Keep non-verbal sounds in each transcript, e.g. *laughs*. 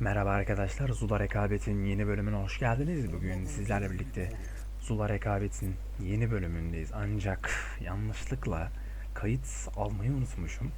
Merhaba arkadaşlar, Zula Rekabet'in yeni bölümüne hoş geldiniz. Bugün sizlerle birlikte Zula Rekabet'in yeni bölümündeyiz. Ancak yanlışlıkla kayıt almayı unutmuşum.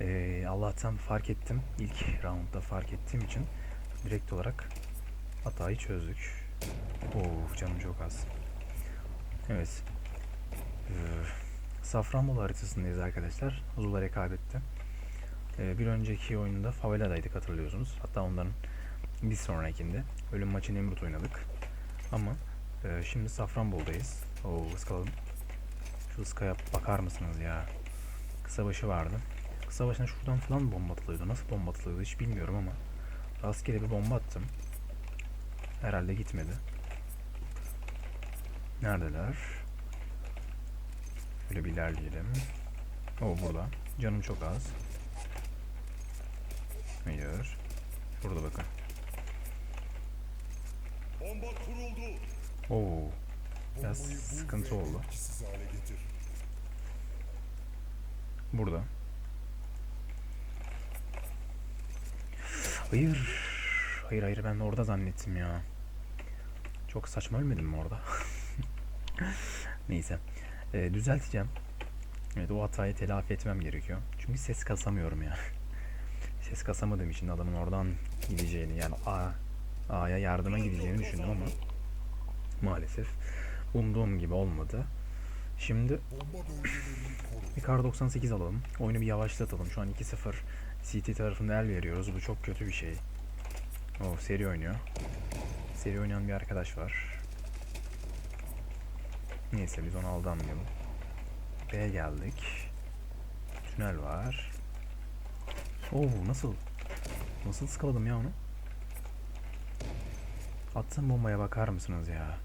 Ee, Allah'tan fark ettim. İlk roundda fark ettiğim için direkt olarak hatayı çözdük. Oo, canım çok az. Evet. Ee, Safranbolu haritasındayız arkadaşlar. Zula Rekabet'te. Ee, bir önceki oyunda Favela'daydık hatırlıyorsunuz. Hatta onların bir sonrakinde ölüm maçı Nemrut oynadık. Ama e, şimdi Safranbolu'dayız. Oo ıskalalım. Şu ıskaya bakar mısınız ya? Kısa başı vardı. Kısa başına şuradan falan bomba atılıyordu. Nasıl bomba atılıyordu hiç bilmiyorum ama rastgele bir bomba attım. Herhalde gitmedi. Neredeler? Şöyle bir ilerleyelim. O burada. Canım çok az. Hayır. Burada bakın. Bomba kuruldu. Oo. Biraz sıkıntı oldu. Burada. Hayır. Hayır hayır ben de orada zannettim ya. Çok saçma ölmedim mi orada? *laughs* Neyse. Ee, düzelteceğim. Evet o hatayı telafi etmem gerekiyor. Çünkü ses kasamıyorum ya. Ses kasamadığım için adamın oradan gideceğini yani A A'ya yardıma gideceğini düşündüm ama maalesef umduğum gibi olmadı. Şimdi bir kar 98 alalım. Oyunu bir yavaşlatalım. Şu an 2-0 CT tarafında el veriyoruz. Bu çok kötü bir şey. O seri oynuyor. Seri oynayan bir arkadaş var. Neyse biz onu aldanmayalım. B'ye geldik. Tünel var. Oo nasıl? Nasıl sıkaladım ya onu? Attığım bombaya bakar mısınız ya?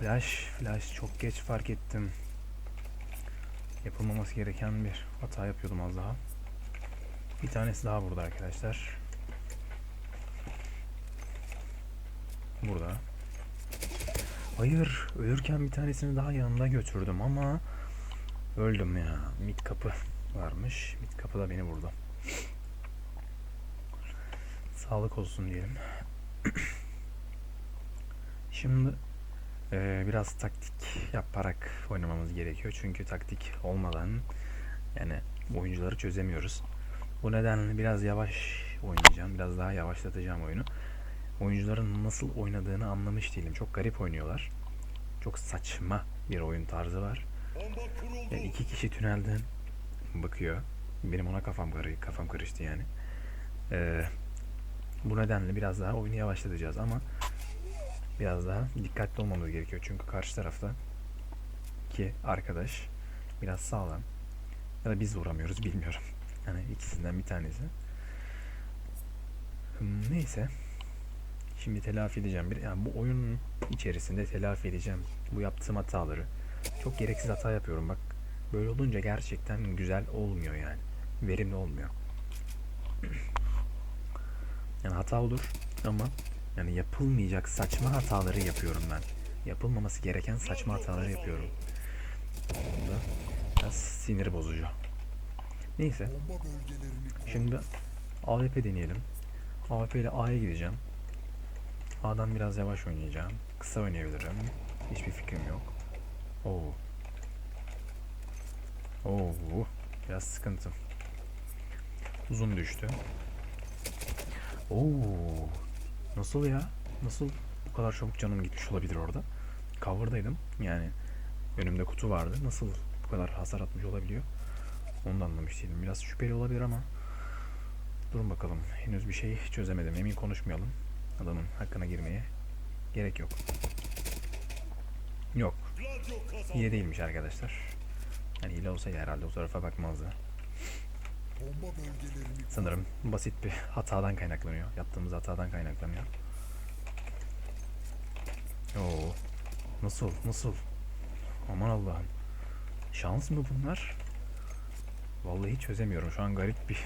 Flash, flash çok geç fark ettim. Yapılmaması gereken bir hata yapıyordum az daha. Bir tanesi daha burada arkadaşlar. Burada. Hayır, ölürken bir tanesini daha yanında götürdüm ama öldüm ya. Mid kapı varmış. Mid kapı da beni vurdu. Sağlık olsun diyelim. *clears throat* Şimdi eee, biraz taktik yaparak oynamamız gerekiyor. Çünkü taktik olmadan yani oyuncuları çözemiyoruz. Bu nedenle biraz yavaş oynayacağım. Biraz daha yavaşlatacağım oyunu. Oyuncuların nasıl oynadığını anlamış değilim. Çok garip oynuyorlar. Çok saçma bir oyun tarzı var. Yani iki kişi tünelden bakıyor. Benim ona kafam karı kafam karıştı yani. Ee, bu nedenle biraz daha oyunu yavaşlatacağız ama biraz daha dikkatli olmamız gerekiyor. Çünkü karşı tarafta ki arkadaş biraz sağlam. Ya da biz vuramıyoruz bilmiyorum. *laughs* Yani ikisinden bir tanesi. Hmm, Neyse. Şimdi telafi edeceğim. Bir, yani bu oyunun içerisinde telafi edeceğim. Bu yaptığım hataları. Çok gereksiz hata yapıyorum bak. Böyle olunca gerçekten güzel olmuyor yani. Verimli olmuyor. *clears throat* Yani hata olur ama yani yapılmayacak saçma hataları yapıyorum ben. Yapılmaması gereken saçma hataları yapıyorum. Bu da biraz sinir bozucu. Neyse. Şimdi AWP deneyelim. AWP ile A'ya gideceğim. A'dan biraz yavaş oynayacağım. Kısa oynayabilirim. Hiçbir fikrim yok. Oo. Oo. Biraz sıkıntı. Uzun düştü. Oo. Nasıl ya? Nasıl bu kadar çabuk canım gitmiş olabilir orada? Cover'daydım. Yani önümde kutu vardı. Nasıl bu kadar hasar atmış olabiliyor? Onu da anlamış değilim. Biraz şüpheli olabilir ama durun bakalım. Henüz bir şey çözemedim. Emin konuşmayalım. Adamın hakkına girmeye gerek yok. Yok. Hile değilmiş arkadaşlar. Yani hile olsaydı herhalde o tarafa bakmazdı. Sanırım basit bir hatadan kaynaklanıyor. Yaptığımız hatadan kaynaklanıyor. Oo. Nasıl? Nasıl? Aman Allah'ım. Şans mı bunlar? Vallahi çözemiyorum. Şu an garip bir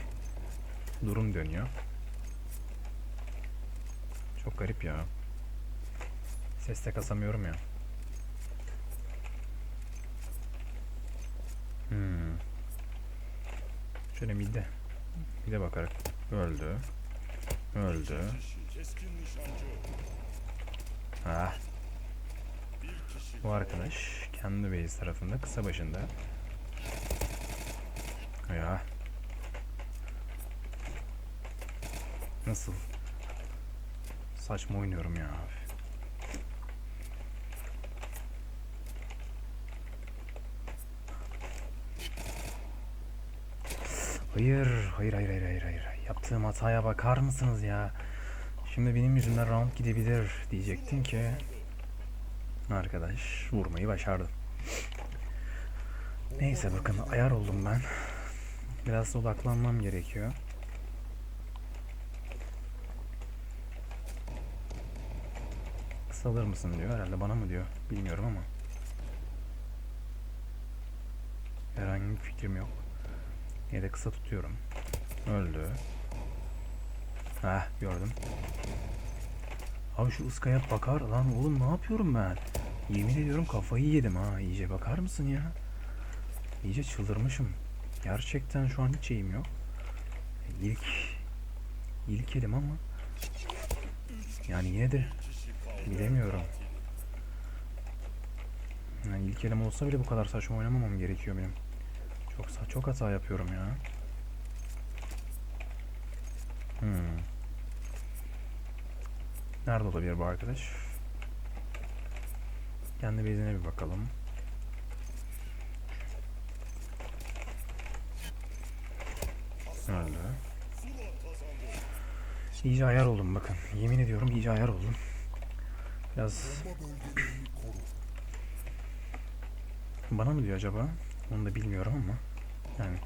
durum dönüyor. Çok garip ya. Ses de kasamıyorum ya. Şöyle midde. Mide bakarak öldü. Öldü. Ah. Bu arkadaş kendi base tarafında kısa başında. Ya. Nasıl? Saçma oynuyorum ya. Hayır, hayır, hayır, hayır, hayır, hayır. Yaptığım hataya bakar mısınız ya? Şimdi benim yüzümden round gidebilir diyecektim ki arkadaş vurmayı başardı. Neyse bakın ayar oldum ben. Biraz odaklanmam gerekiyor. Kısalır mısın diyor. Herhalde bana mı diyor. Bilmiyorum ama. Herhangi bir fikrim yok. Yine de kısa tutuyorum. Öldü. Heh gördüm. Abi şu ıskaya bakar lan oğlum ne yapıyorum ben? Yemin ediyorum kafayı yedim ha. İyice bakar mısın ya? İyice çıldırmışım. Gerçekten şu an hiç şeyim yok. İlk ilk elim ama yani yine de bilemiyorum. Yani ilk elim olsa bile bu kadar saçma oynamamam gerekiyor benim. Çok çok hata yapıyorum ya. Hmm. Nerede olabilir bu arkadaş? Kendi bezine bir bakalım. Öldü. İyice ayar oldum bakın. Yemin ediyorum iyice ayar oldum. Biraz *clears throat* bana mı diyor acaba? Onu da bilmiyorum ama. Yani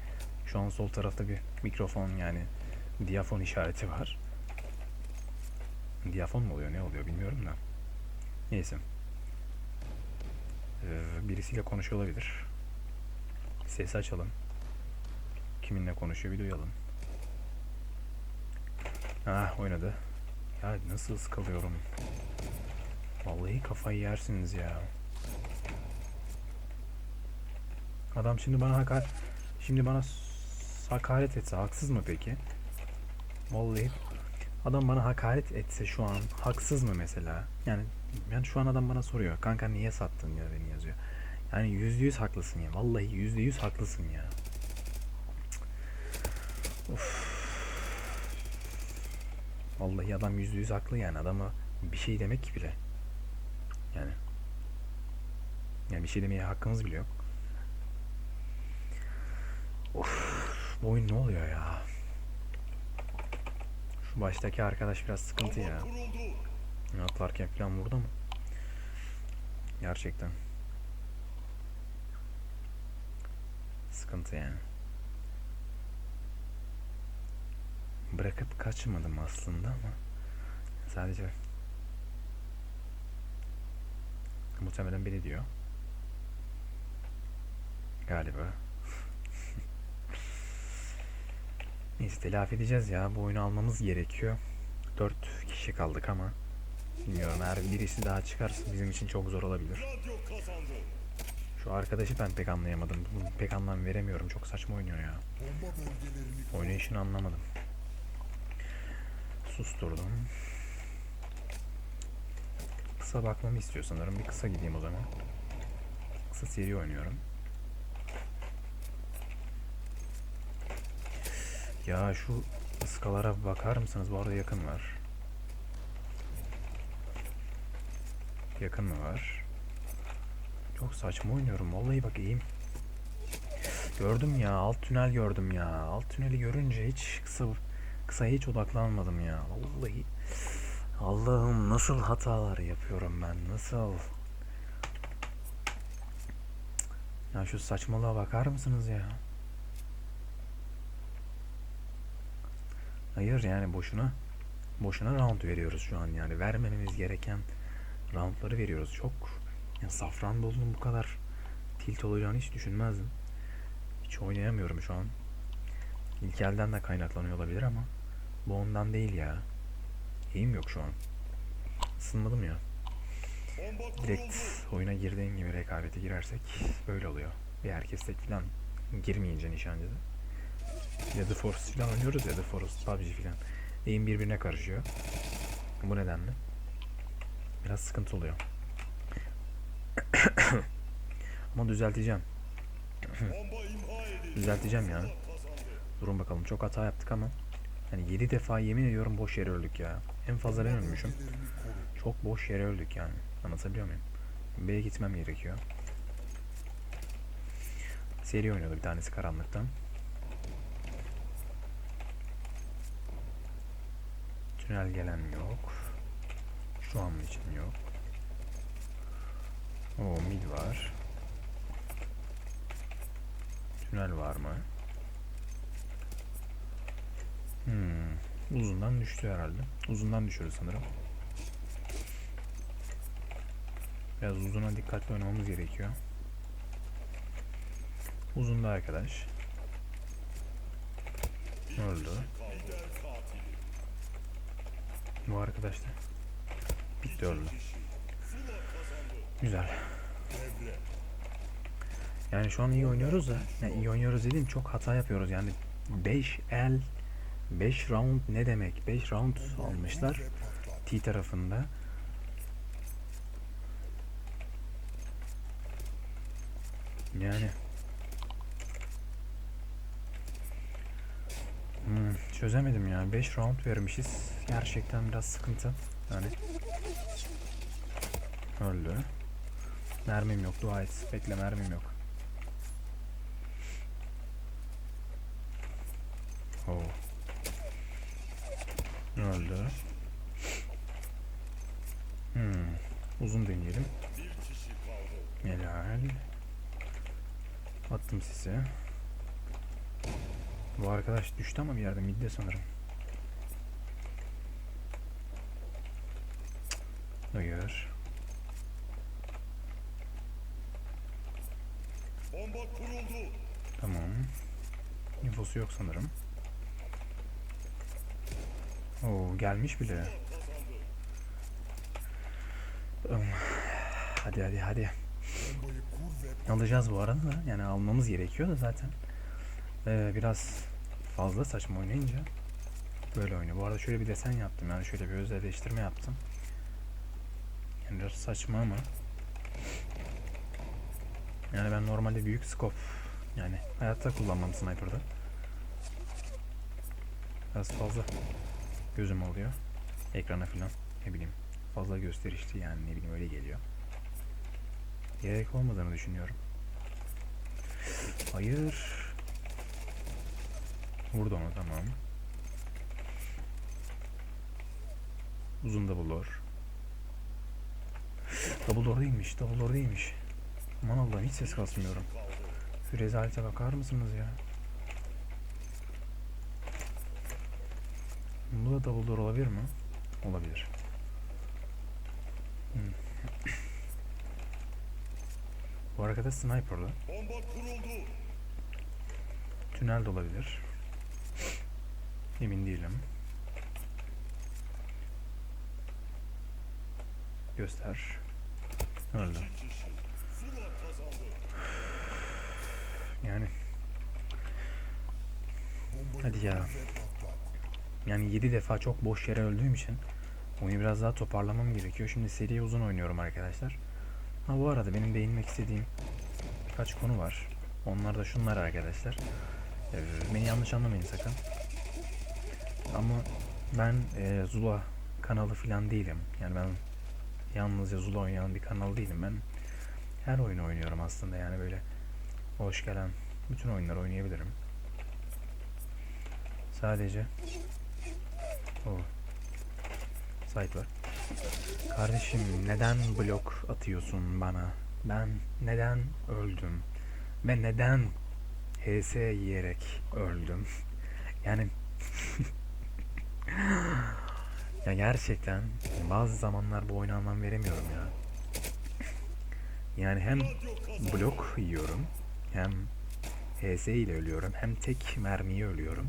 şu an sol tarafta bir mikrofon yani diyafon işareti var. Diyafon mu oluyor ne oluyor bilmiyorum da. Neyse. Ee, birisiyle konuşuyor olabilir. Sesi açalım. Kiminle konuşuyor bir duyalım. Ah oynadı. Ya nasıl ıskalıyorum. Vallahi kafayı yersiniz ya. Adam şimdi bana hakar şimdi bana hakaret etse haksız mı peki? Vallahi adam bana hakaret etse şu an haksız mı mesela? Yani yani şu an adam bana soruyor. Kanka niye sattın ya beni yazıyor. Yani yüzde yüz haklısın ya. Vallahi yüzde yüz haklısın ya. Of. Vallahi adam yüzde yüz haklı yani adama bir şey demek bile. Yani. Yani bir şey demeye hakkımız bile yok. Of, bu oyun ne oluyor ya? Şu baştaki arkadaş biraz sıkıntı ya. Atlarken falan vurdu mu? Gerçekten. Sıkıntı yani. Bırakıp kaçmadım aslında ama sadece muhtemelen beni diyor. Galiba. Neyse telafi edeceğiz ya. Bu oyunu almamız gerekiyor. 4 kişi kaldık ama bilmiyorum eğer birisi daha çıkarsa bizim için çok zor olabilir. Şu arkadaşı ben pek anlayamadım. Bunu pek anlam veremiyorum. Çok saçma oynuyor ya. Oynayışını anlamadım. Susturdum. Kısa bakmamı istiyor sanırım. Bir kısa gideyim o zaman. Kısa seri oynuyorum. Ya şu ıskalara bakar mısınız? Bu arada yakın var. Yakın mı var? Çok saçma oynuyorum. Vallahi bak iyiyim. Gördüm ya alt tünel gördüm ya. Alt tüneli görünce hiç kısa kısa hiç odaklanmadım ya. Vallahi Allah'ım nasıl hatalar yapıyorum ben nasıl? Ya şu saçmalığa bakar mısınız ya? Hayır yani boşuna boşuna round veriyoruz şu an yani vermememiz gereken roundları veriyoruz. Çok yani Safranbolu'nun bu kadar tilt olacağını hiç düşünmezdim. Hiç oynayamıyorum şu an. İlk elden de kaynaklanıyor olabilir ama bu ondan değil ya. İyiyim yok şu an. Isınmadım ya. Direkt oyuna girdiğin gibi rekabete girersek böyle oluyor. Bir herkestek falan girmeyince nişancıda. The Force falan oynuyoruz ya The Force, PUBG falan. Eğim birbirine karışıyor. Bu nedenle. Biraz sıkıntı oluyor. *coughs* Ama düzelteceğim. *coughs* Düzelteceğim ya. Durun bakalım çok hata yaptık ama. Hani 7 defa yemin ediyorum boş yere öldük ya. En fazla ben ölmüşüm. Çok boş yere öldük yani. Anlatabiliyor muyum? B'ye gitmem gerekiyor. Seri oynuyordu bir tanesi karanlıktan. Tünel gelen yok. Şu an için yok. O mid var. Tünel var mı? Hmm. Uzundan düştü herhalde. Uzundan düşürdü sanırım. Biraz uzuna dikkatli oynamamız gerekiyor. Uzunda arkadaş. Öldü. Bu arkadaş da. Bitti kazandı. Güzel. Yani şu an iyi oynuyoruz da. Yani iyi oynuyoruz dediğim çok hata yapıyoruz. Yani 5 el 5 round ne demek? 5 round almışlar T tarafında. Yani Hmm, çözemedim ya. 5 round vermişiz. Gerçekten biraz sıkıntı. Yani öldü. Mermim yok. Dua et. Bekle mermim yok. Oo. Öldü. Hmm. Uzun deneyelim. Helal. Attım size. Bu arkadaş düştü ama bir yerde midde sanırım. Hayır. Bomba kuruldu. Tamam. Infosu yok sanırım. Oo gelmiş bile. Hadi hadi hadi. Alacağız bu arada da. Yani almamız gerekiyor da zaten. Ee, biraz fazla saçma oynayınca böyle oynuyor. Bu arada şöyle bir desen yaptım. Yani şöyle bir özelleştirme yaptım. Yani biraz saçma ama. Yani ben normalde büyük scope yani hayatta kullanmam sniper'da. Biraz fazla gözüm oluyor. Ekrana falan ne bileyim fazla gösterişli yani ne bileyim öyle geliyor. Gerek olmadığını düşünüyorum. Hayır. Vurdu onu tamam. Uzun double door. Double door değilmiş, double door değilmiş. Aman Allah'ım hiç ses kasmıyorum. Şu rezalete bakar mısınız ya? Bu da double door olabilir mi? Olabilir. Hmm. Bu arkadaş sniper'lı. Tünel de olabilir. Emin değilim. Göster. Öldü. Yani hadi ya. Yani 7 defa çok boş yere öldüğüm için oyunu biraz daha toparlamam gerekiyor. Şimdi seri uzun oynuyorum arkadaşlar. Ha bu arada benim değinmek istediğim birkaç konu var. Onlar da şunlar arkadaşlar. Ee, beni yanlış anlamayın sakın. Ama ben e, Zula kanalı falan değilim. Yani ben yalnızca Zula oynayan bir kanal değilim. Ben her oyunu oynuyorum aslında. Yani böyle hoş gelen bütün oyunları oynayabilirim. Sadece o site var. Kardeşim neden blok atıyorsun bana? Ben neden öldüm? Ve neden HS yiyerek öldüm? *laughs* Yani ya gerçekten bazı zamanlar bu oyuna anlam veremiyorum ya. Yani hem blok yiyorum hem HS ile ölüyorum hem tek mermiye ölüyorum.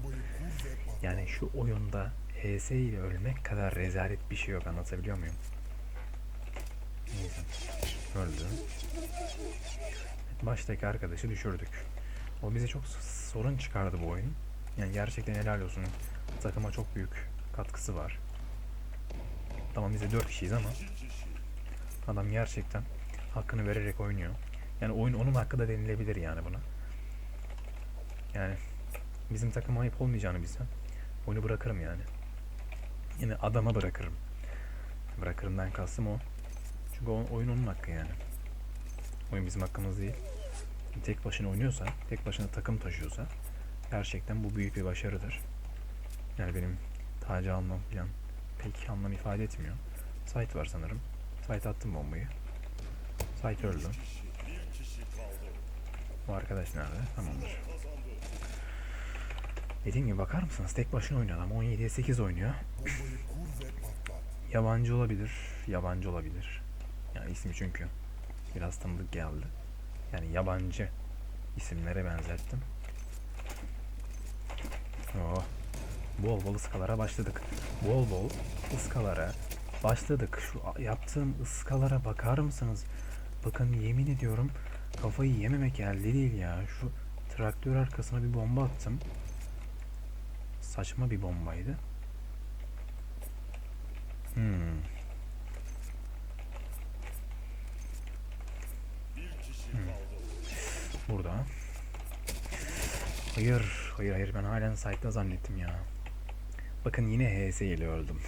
Yani şu oyunda HS ile ölmek kadar rezalet bir şey yok anlatabiliyor muyum? Neyse. Öldü. Baştaki arkadaşı düşürdük. O bize çok sorun çıkardı bu oyun. Yani gerçekten helal olsun. Takıma çok büyük katkısı var. Tamam biz de 4 kişiyiz ama adam gerçekten hakkını vererek oynuyor. Yani oyun onun hakkı da denilebilir yani buna. Yani bizim takıma ayıp olmayacağını bilsem oyunu bırakırım yani. Yine adama bırakırım. Bırakırımdan kastım o. Çünkü o, oyun onun hakkı yani. Oyun bizim hakkımız değil. Tek başına oynuyorsa, tek başına takım taşıyorsa gerçekten bu büyük bir başarıdır. Yani benim tacı almam falan pek anlam ifade etmiyor. Site var sanırım. Site attım bombayı. Site öldü. Bu arkadaş nerede? Tamamdır. Dediğim gibi bakar mısınız? Tek başına oynuyor adam. 17'ye 8 oynuyor. Yabancı olabilir. Yabancı olabilir. Yani ismi çünkü biraz tanıdık geldi. Yani yabancı isimlere benzettim. Oh. Bol bol ıskalara başladık. Bol bol ıskalara başladık. Şu yaptığım ıskalara bakar mısınız? Bakın yemin ediyorum kafayı yememek elde değil ya. Şu traktör arkasına bir bomba attım. Saçma bir bombaydı. Hmm. Kaldı. Burada. Hayır, hayır, hayır. Ben halen site'da zannettim ya. Bakın yine HS ile öldüm.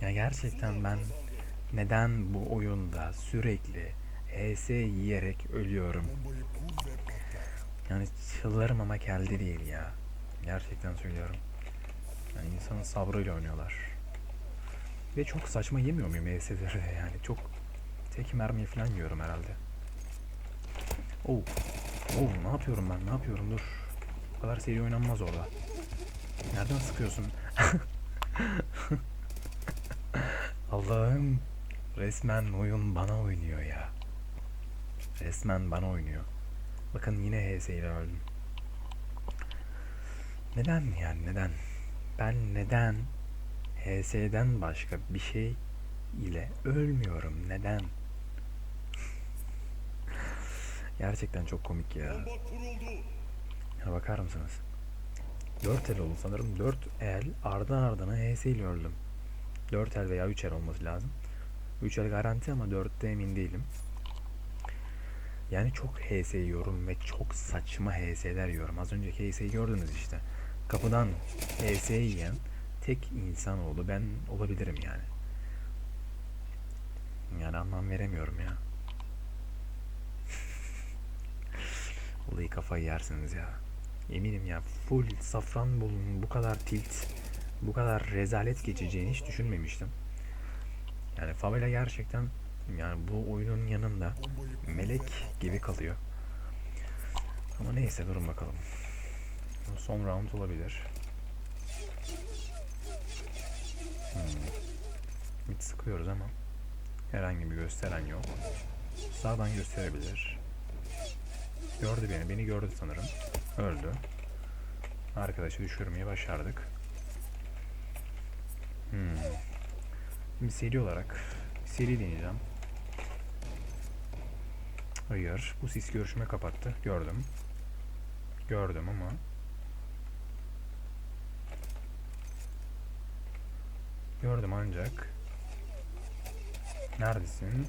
ya gerçekten ben neden bu oyunda sürekli HS yiyerek ölüyorum? Yani çıldırmamak elde değil ya. Gerçekten söylüyorum. Yani insanın sabrıyla oynuyorlar. Ve çok saçma yemiyor muyum HS'leri yani. Çok tek mermi falan yiyorum herhalde. Oh. Oh ne yapıyorum ben ne yapıyorum dur. Bu kadar seri oynanmaz orada. Nereden sıkıyorsun? *laughs* Allah'ım. Resmen oyun bana oynuyor ya. Resmen bana oynuyor. Bakın yine HS ile öldüm. Neden yani neden? Ben neden HS'den başka bir şey ile ölmüyorum? Neden? *laughs* Gerçekten çok komik ya. Ya bakar mısınız? 4 el oldu sanırım. 4 el ardı ardına HS ile öldüm. 4 el veya 3 el olması lazım. 3 el garanti ama 4'te emin değilim. Yani çok HS yiyorum ve çok saçma HS'ler yiyorum. Az önceki HS'yi gördünüz işte. Kapıdan HS yiyen tek insan oldu. Ben olabilirim yani. Yani anlam veremiyorum ya. *laughs* Vallahi kafayı yersiniz ya. Eminim ya full safran bulun bu kadar tilt, bu kadar rezalet geçeceğini hiç düşünmemiştim. Yani favela gerçekten yani bu oyunun yanında melek gibi kalıyor. Ama neyse durun bakalım. Son round olabilir. Hmm. Mid sıkıyoruz ama herhangi bir gösteren yok. Sağdan gösterebilir. Gördü beni. Beni gördü sanırım. Öldü. Arkadaşı düşürmeyi başardık. Hmm. Seri olarak seri deneyeceğim. Hayır. Bu sis görüşüme kapattı. Gördüm. Gördüm ama Gördüm ancak Neredesin?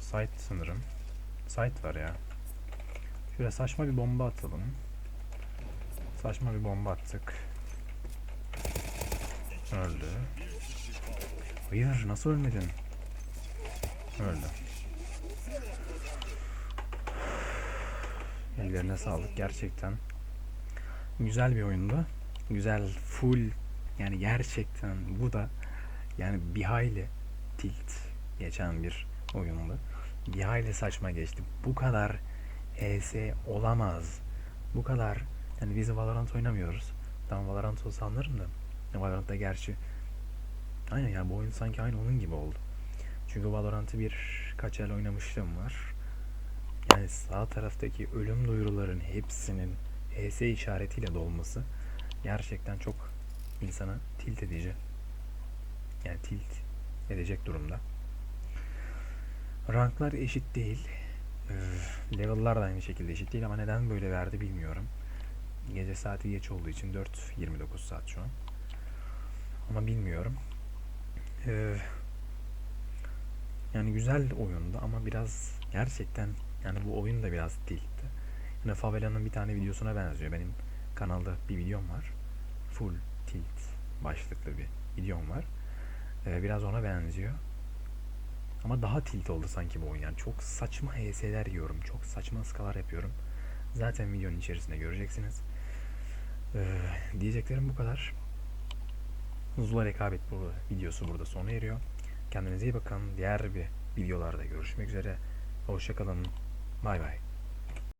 Site sanırım. Site var ya. Şöyle saçma bir bomba atalım. Saçma bir bomba attık. Öldü. Hayır nasıl ölmedin? Öldü. Ellerine sağlık gerçekten. Güzel bir oyundu. Güzel full yani gerçekten bu da yani bir hayli tilt geçen bir oyundu. Bir hayli saçma geçti. Bu kadar ES olamaz. Bu kadar yani biz Valorant oynamıyoruz. Tamam Valorant olsa anlarım da. Valorant'ta gerçi Aynen yani bu oyun sanki aynı onun gibi oldu. Çünkü Valorant'ı bir kaç el oynamışlığım var. Yani sağ taraftaki ölüm duyuruların hepsinin ES işaretiyle dolması gerçekten çok insana tilt edici. Yani tilt edecek durumda. Ranklar eşit değil. Ee, level'lar da aynı şekilde eşit değil ama neden böyle verdi bilmiyorum. Gece saati geç olduğu için 4.29 saat şu an. Ama bilmiyorum. Ee, yani güzel oyundu ama biraz gerçekten yani bu oyun da biraz tiltti. Yani Favela'nın bir tane videosuna benziyor. Benim kanalda bir videom var. Full tilt başlıklı bir videom var. Ee, biraz ona benziyor. Ama daha tilt oldu sanki bu oyun. Yani çok saçma HS'ler yiyorum. Çok saçma skalar yapıyorum. Zaten videonun içerisinde göreceksiniz. Ee, diyeceklerim bu kadar. Zula rekabet bu videosu burada sona eriyor. Kendinize iyi bakın. Diğer bir videolarda görüşmek üzere. Hoşçakalın. Bay bay.